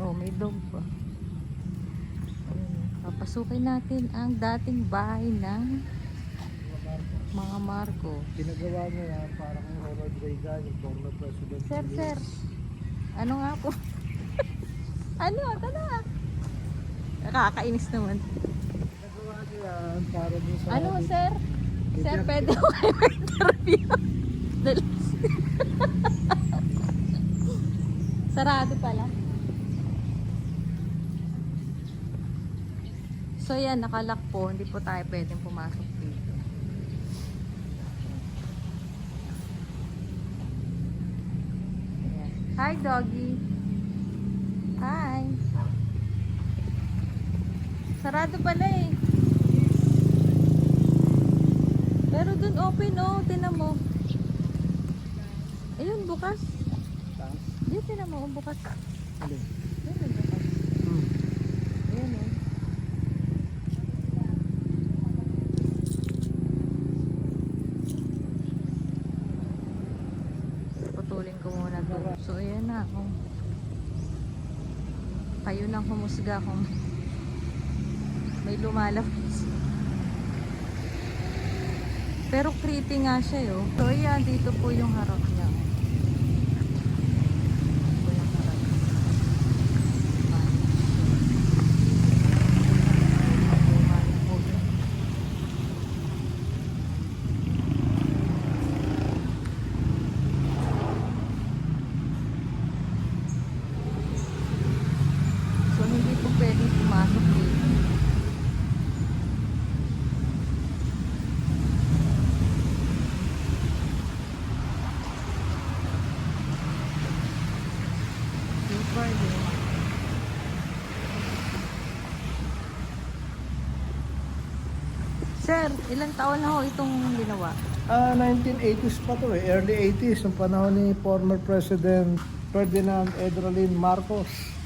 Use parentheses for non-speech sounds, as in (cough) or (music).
Oh, may dog pa. Papasukin natin ang dating bahay ng mga Marco. Ginagawa niya yan parang Ronald Reagan, yung former president. Sir, sir. Ano nga po? (laughs) ano? Tala. Nakakainis naman. Ginagawa niya yan para din sa... Ano, sir? Sir, pwede ko kayo interview. Dali. (laughs) Sarado pala. So yan, nakalak po. Hindi po tayo pwedeng pumasok dito. Ayan. Hi, doggy. Hi. Sarado pala eh. Pero dun open oh, tinan mo. Ayun, bukas. Yun, tinan mo, oh, bukas. Alin? Ayun, may bukas. Hmm. Ayun oh. Putulin ko muna to. So, ayan na. Oh. Kayo nang humusga kung may lumalabas. Pero creepy nga siya yo. So, ayan, dito po yung harap niya. Ito po yung harap. So hindi po pwedeng pumasok dito. Sir, ilang taon na ho itong ginawa? Ah, 1980s pa to eh. Early 80s, yung panahon ni former President Ferdinand Edralin Marcos.